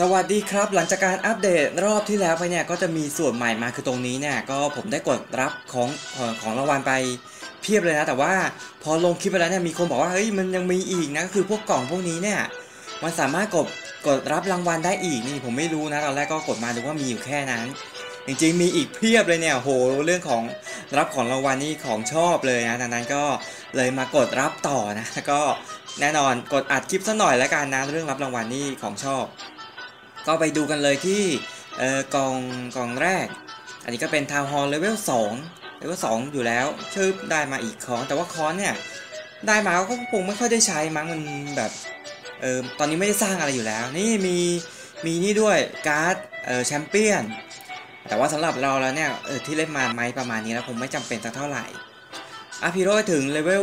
สวัสดีครับ หลังจากการอัปเดตรอบที่แล้วไปเนี่ยก็จะมีส่วนใหม่มาคือตรงนี้เนี่ยก็ผมได้กดรับของของของรางวัลไปเพียบเลยนะ แต่ว่าพอลงคลิปไปแล้วเนี่ยมีคนบอกว่าเฮ้ยมันยังมีอีกนะก็คือพวกกล่องพวกนี้เนี่ยมันสามารถกดกดรับรางวัลได้อีกนี่ผมไม่รู้นะตอนแรกก็กดมาดูว่ามีอยู่แค่นั้น จริงๆมีอีกเพียบเลยเนี่ยโหเรื่องของรับของรางวัลนี่ของชอบเลยนะดังนั้นก็เลยมากดรับต่อนะก็แน่นอนกดอัดคลิปซะหน่อยแล้วกันนะเรื่องรับรางวัลนี่ของชอบ ก็ไปดูกันเลยที่เอ่อกองกองแรก อันนี้ก็เป็นทาวน์ฮอลเลเวล2เลเวล2อยู่แล้วชึบได้มาอีกคอนแต่ว่าคอนเนี่ยได้มาก็คงไม่ค่อยได้ใช้มั้งมันแบบเออตอนนี้ไม่ได้สร้างอะไรอยู่แล้ว นี่มีมีนี่ด้วยการ์ดเออแชมเปี้ยนแต่ว่าสำหรับเราแล้วเนี่ยเออที่เล่นมาไหมประมาณนี้แล้วคงไม่จำเป็นสักเท่าไหร่อาพิโรถึงเลเวล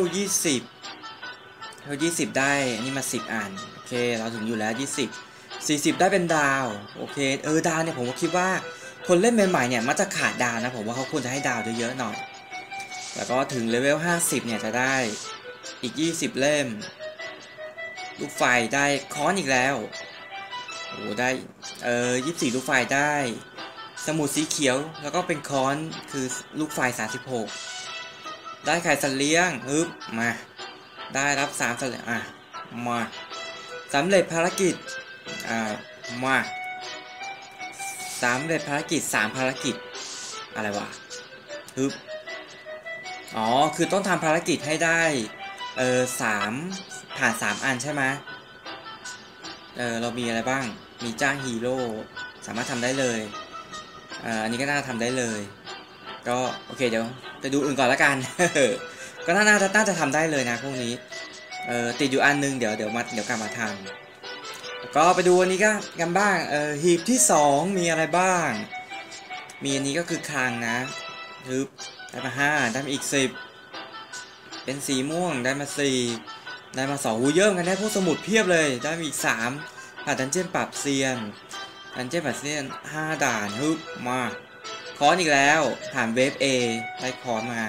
20เลเวล20 ได้นี่มา 10 อันโอเคเราถึงอยู่แล้ว 20 40 ได้เป็นดาว โอเค เออดาวเนี่ยผมก็คิดว่า คนเล่นใหม่ๆเนี่ยมันจะขาดดาวนะ ผมว่าเขาควรจะให้ดาวเยอะๆหน่อย แล้วก็ถึงเลเวล 50 เนี่ยจะได้อีก 20 เล่ม ลูกไฟได้ค้อนอีกแล้วโอ้ได้ เออ24 ลูกไฟได้ สมุดสีเขียว แล้วก็เป็นค้อนคือลูกไฟ 36 ได้ไข่สัตว์เลี้ยงฮึบมา ได้รับ3สัตว์เลี้ยงอะ มาสำเร็จภารกิจ อ่ามาสามเร็จภารกิจสามภารกิจ อะไรวะฮึบอ๋อ คือต้องทำภารกิจให้ได้ เออสามผ่านสามอันใช่ไหมเออเรามีอะไรบ้าง มีจ้างฮีโร่ สามารถทำได้เลยอ่าอันนี้ก็น่าทำได้เลย ก็โอเคเดี๋ยวไปดูอื่นก่อนละกัน ก็น่าน่าจะน่าจะทำได้เลยนะพวกนี้ เออติดอยู่อันนึงเดี๋ยวเดี๋ยวมาเดี๋ยวกลับมาทำ ก็ไปดูอันนี้ก็กันบ้างเออหีบที่ 2 มีอะไรบ้าง มีอันนี้ก็คือคลังนะฮึบได้มา5ได้มาอีก10เป็นสีม่วงได้มา4ได้มา2หูเยอะกันได้พวกสมุดเพียบเลย ได้มาอีก3ผ่านดันเจี้ยนปรับเซียนดันเจี้ยนปรับเซียน5ด่านฮึบมาคอนอีกแล้วผ่านเวฟ A ได้คอนมา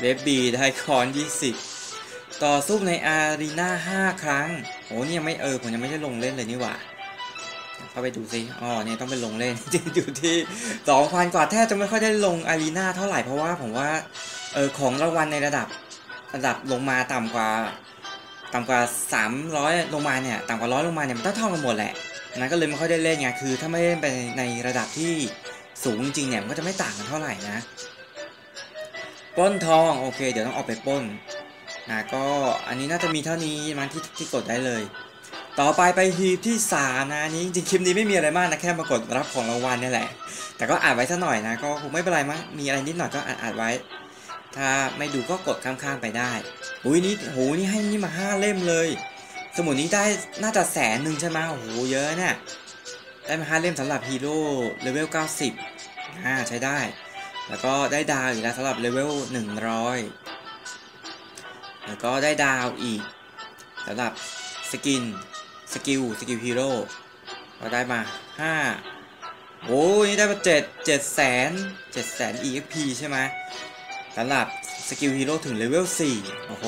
เวฟ B ได้คอน20ต่อสู้ในอารีนา5ครั้ง โอ้เนี่ยไม่เออผมยังไม่ได้ลงเล่นเลยนี่หว่าเข้าไปดูซิอ๋อเนี่ยต้องไปลงเล่นจริงอยู่ที่สองพันกว่าแทบจะไม่ค่อยได้ลงอารีนาเท่าไหร่เพราะว่าผมว่าเออของรางวัลในระดับระดับลงมาต่ำกว่าต่ำกว่า 300 ลงมาเนี่ยต่ำกว่าร้อยลงมาเนี่ยมันต้องเท่ากันหมดแหละนั้นก็เลยไม่ค่อยได้เล่นไงคือ ถ้าไม่เล่นไปในระดับที่สูงจริงเนี่ยมันก็จะไม่ต่างกันเท่าไหร่นะป้นทองโอเค เดี๋ยวต้องออกไปป้น นะก็อันนี้น่าจะมีเท่านี้มันที่ที่กดได้เลย ต่อไปไปฮีบที่3นะนี้จริงคลิปนี้ไม่มีอะไรมากนะแค่มากดรับของรางวัลนี่แหละ แต่ก็อ่านไว้สักหน่อยนะก็คงไม่เป็นไรมั้งมีอะไรนิดหน่อยก็อ่านอ่านไว้ ถ้าไม่ดูก็กดข้างๆไปได้อุ้ยนี่โหนี่ให้นี่มา 5 เล่มเลย สมุดนี้ได้น่าจะแสนหนึ่งใช่ไหมโอ้โหเยอะเนี่ยได้มา5เล่มสำหรับฮีโร่เลเวล 90อ่าใช้ได้ แล้วก็ได้ดาวอีกแล้วสำหรับเลเวล 100 แล้วก็ได้ดาวอีกสำหรับสกิน สกิล สกิลฮีโร่ก็ได้มา 5 โอ้ยนี่ได้มา 7 7แสน7แสน EXP ใช่ไหมสำหรับสกิลฮีโร่ถึงเลเวล 4 โอ้โห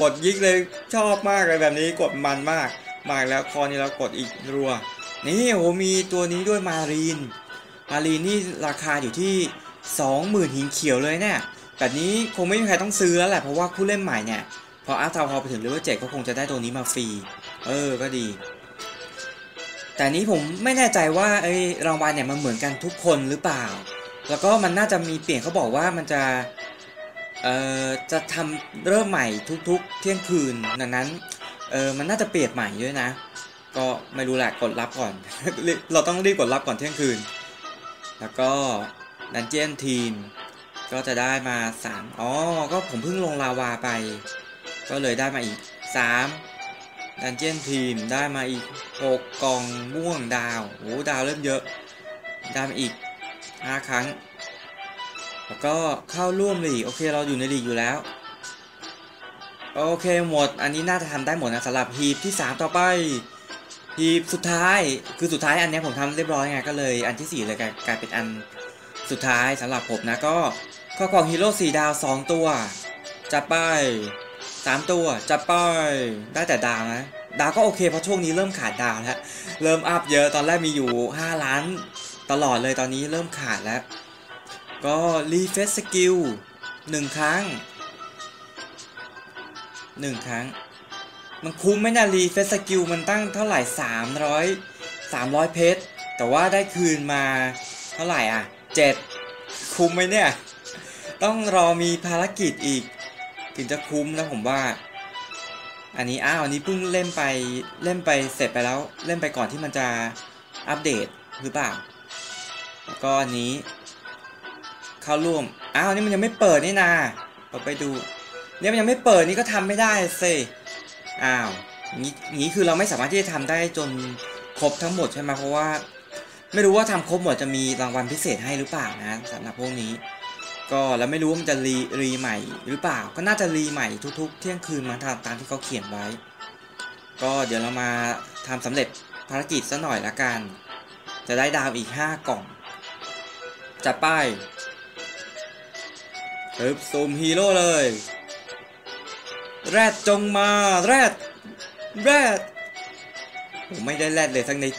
กดยิกเลยชอบมากเลยแบบนี้กดมันมาก มากแล้วคอนี้เรากดอีกรัว นี่โอ้มีตัวนี้ด้วยมารีน มารีนนี่ราคาอยู่ที่ 20,000 หินเขียวเลยเนี่ย แบบนี้คงไม่มีใครต้องซื้อแล้วแหละเพราะว่าผู้เล่นใหม่เนี่ยพออาร์ตาวพอไปถึงเลเวลเจ็ดก็คงจะได้ตัวนี้มาฟรี เออก็ดี แต่นี้ผมไม่แน่ใจว่าไอ้รางวัลเนี่ยมันเหมือนกันทุกคนหรือเปล่า แล้วก็มันน่าจะมีเปลี่ยนเขาบอกว่ามันจะเอ่อจะทำเริ่มใหม่ทุกๆ เที่ยงคืนดังนั้นเออมันน่าจะเปลี่ยนใหม่ด้วยนะ ก็ไม่รู้แหละกดรับก่อน เราต้องรีบกดรับก่อนเที่ยงคืน แล้วก็ดันเจียนทีม ก็จะได้มา 3 อ๋อ ก็ผมเพิ่งลงลาวาไป ก็เลยได้มาอีก 3 ดันเจียนทีมได้มาอีก 6 กล่องม่วงดาวโอ้ดาวเริ่มเยอะ ได้มาอีก 5 ครั้ง แล้วก็เข้าร่วมลีก โอเค เราอยู่ในลีกอยู่แล้ว โอเคหมด อันนี้น่าจะทำได้หมดนะสำหรับฮีบที่ 3 ต่อไปฮีบสุดท้าย คือสุดท้ายอันนี้ผมทำเรียบร้อยไง ก็เลยอันที่ 4 เลยกลายเป็นอันสุดท้ายสำหรับผมนะก็ ข้อของฮีโร่สี่ดาวสองตัว จัดไปสามตัว จัดไป ได้แต่ดาวนะ ดาวก็โอเคเพราะช่วงนี้เริ่มขาดดาวแล้ว เริ่มอัพเยอะตอนแรกมีอยู่5ล้านตลอดเลยตอนนี้เริ่มขาดแล้ว ก็รีเฟซสกิลหนึ่งครั้งหนึ่งครั้ง มันคุ้มไหมนะรีเฟซสกิลมันตั้งเท่าไหร่300 300เพชรแต่ว่าได้คืนมาเท่าไหร่อะ7คุ้มไหมเนี่ย ต้องรอมีภารกิจอีก ถึงจะคุ้มนะผมว่า อันนี้อ้าวอันนี้เพิ่งเล่นไปเล่นไปเสร็จไปแล้วเล่นไปก่อนที่มันจะอัปเดตหรือเปล่าแล้วก็อันนี้ เข้าร่วมอ้าวนี่มันยังไม่เปิดนี่นาเราไปดูเนี่ยมันยังไม่เปิดนี่ก็ทำไม่ได้สิอ้าวงี้งี้คือเราไม่สามารถที่จะทำได้จนครบทั้งหมดใช่ไหมเพราะว่า ไม่รู้ว่าทำครบหมดจะมีรางวัลพิเศษให้หรือเปล่านะสำหรับพวกนี้ ก็แล้วไม่รู้ว่ามันจะรีรีใหม่หรือเปล่า ก็น่าจะรีใหม่ทุกๆ เที่ยงคืนมาตามตามที่เขาเขียนไว้ ก็เดี๋ยวเรามาทำสำเร็จภารกิจซะหน่อยละกัน จะได้ดาวอีก 5 กล่อง จัดไป้ายปึ๊บซูมฮีโร่เลย แรดจงมาแรดแรดผมไม่ได้แรดเลยสักนิด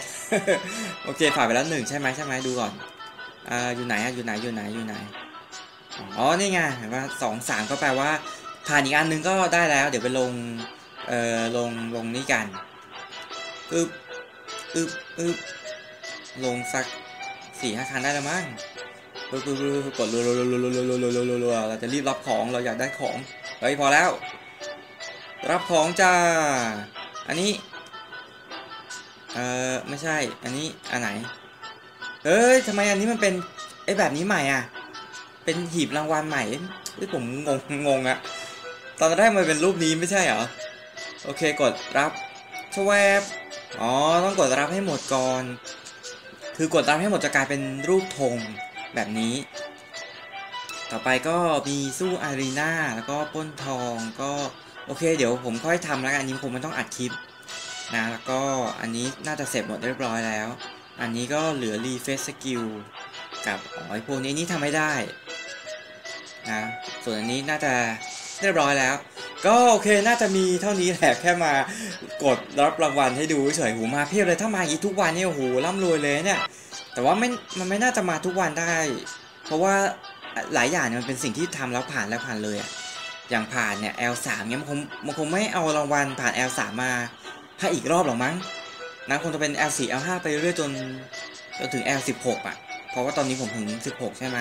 โอเคผ่านไปแล้วหนึ่งใช่ไหมใช่ไหมดูก่อนอ่าอยู่ไหนอะอยู่ไหนอยู่ไหนอยู่ไหน อ๋อ นี่ไงเห็นว่าสองสามก็แปลว่า ผ่านอีกอันนึงก็ได้แล้ว เดี๋ยวไปลง เอ่อ ลง ลงนี่กันอึบอึบอึบลงสักสี่ห้าครั้งได้แล้วมั้งปึ๊บปึ๊บกดรัวๆๆๆๆๆๆเราจะรีบรับของ เราอยากได้ของ เฮ้ย พอแล้ว รับของจ้า อันนี้ เอ่อ ไม่ใช่ อันนี้ อันไหน เฮ้ยทำไมอันนี้มันเป็นไอ้แบบนี้ใหม่อะ เป็นหีบรางวัลใหม่เฮ้ยผมงงงงอะตอนแรกมันเป็นรูปนี้ไม่ใช่เหรอ โอเคกดรับชวบอ๋อต้องกดรับให้หมดก่อน คือกดรับให้หมดจะกลายเป็นรูปธงแบบนี้ ต่อไปก็มีสู้อารีนาแล้วก็ป้นทองก็โอเค เดี๋ยวผมค่อยทำแล้วกันอันนี้คงไม่ต้องอัดคลิปนะแล้วก็อันนี้น่าจะเสร็จหมดเรียบร้อยแล้ว อันนี้ก็เหลือรีเฟซสกิลกับอ๋อไอพวกนี้นี่ทำไม่ได้ นะ ส่วนอันนี้น่าจะเรียบร้อยแล้ว ก็โอเคน่าจะมีเท่านี้แหละแค่มากดรับรางวัลให้ดูเฉยหูมาเพียบเลยถ้ามาอีกทุกวันเนี่ยโอ้โหร่ำรวยเลยเนี่ย แต่ว่าไม่มันไม่น่าจะมาทุกวันได้ เพราะว่าหลายอย่างเนี่ยมันเป็นสิ่งที่ทำแล้วผ่านแล้วผ่านเลยอะอย่างผ่านเนี่ย L3 เนี่ยมันคงมันคงไม่เอารางวัลผ่าน L3 มาให้อีกรอบหรอกมั้งนะคงจะเป็น L4 L5 ไปเรื่อยจนจนถึง L16 อะ เพราะว่าตอนนี้ผมถึง 16 ใช่ไหม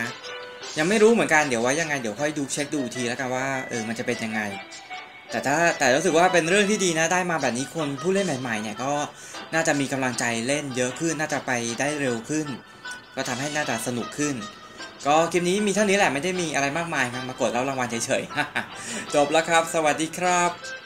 ยังไม่รู้เหมือนกันเดี๋ยวว่ายังไงเดี๋ยวค่อยดูเช็คดูทีแล้วกันว่าเออมันจะเป็นยังไง แต่ถ้าแต่รู้สึกว่าเป็นเรื่องที่ดีนะได้มาแบบนี้คนผู้เล่นใหม่ๆเนี่ยก็น่าจะมีกำลังใจเล่นเยอะขึ้นน่าจะไปได้เร็วขึ้น ก็ทำให้น่าจะสนุกขึ้น ก็คลิปนี้มีเท่านี้แหละไม่ได้มีอะไรมากมายครับมากดแล้วรางวัลเฉยๆจบแล้วครับ สวัสดีครับ